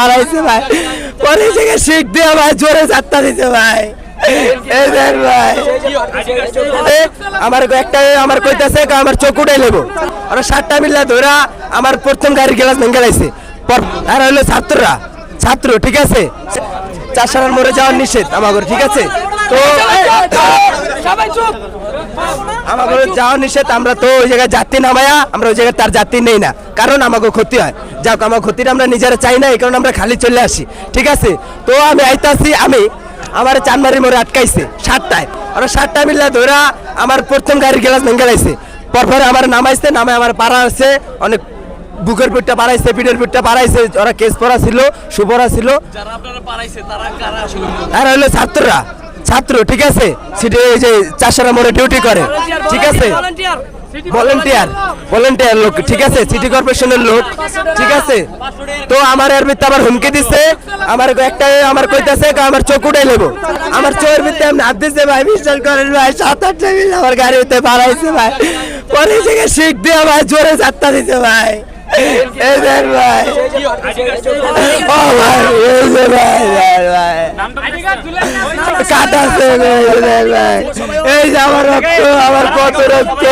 আমার ভাই ভাই জোরে দিতে ভাই। আমার আমার আমার চোখ উঠাই লেবো আর সাতটা মিল্লা ধরা আমার প্রথম গাড়ির গ্লাস ভেঙ্গালাইছে পর আর হলো ছাত্ররা ছাত্র ঠিক আছে সালের মোড়ে যাওয়ার নিষেধ আমাদের ঠিক আছে তো আমাকে যাওয়া নিষেধ আমরা তো ওই জায়গায় যাত্রী নামায়া আমরা ওই জায়গায় তার যাত্রী নেই না। কারণ আমাকে ক্ষতি হয়। যাক আমার ক্ষতিটা আমরা নিজেরা চাই না এই কারণে আমরা খালি চলে আসি। ঠিক আছে? তো আমি আইতাছি আমি আমার চানমারি মোড়ে আটকাইছে সাতটায়। আর সাতটা মিললে ধরা আমার প্রথম গাড়ির গ্লাস ভেঙ্গালাইছে পরপরে আমার নামাইছে নামে আমার পাড়া আছে অনেক বুকের পিঠটা বাড়াইছে পিঠের পিঠটা বাড়াইছে ওরা কেস পড়া ছিল সুপরা ছিল। যারা আপনারা পারাইছে তারা কারা আসলে? আর হলো ছাত্ররা। ছাত্র, ঠিক আছে? সিটি, এই যে চাষারা মোড়ে ডিউটি করে, ঠিক আছে? ভলেন্টিয়ার ভলেন্টিয়ার লোক, ঠিক আছে? সিটি কর্পোরেশনের লোক, ঠিক আছে? তো আমার এর ভিত্তে আবার হুমকি দিচ্ছে আমার একটা আমার কইতাছে আমার চোখ উঠাই লেবো আমার চোখের ভিত্তে আমি হাত দিচ্ছে ভাই, বিশ্বাস করেন ভাই, সাত আট মিল আমার গাড়ি গাড়িতে বাড়াইছে ভাই। পরে থেকে শিখ দিয়ে ভাই, জোরে যাত্রা দিতে ভাই। ভাই। ও ভাই ভাই ভাই ভাই এই যে আমার রক্ত আমার কত রক্ত।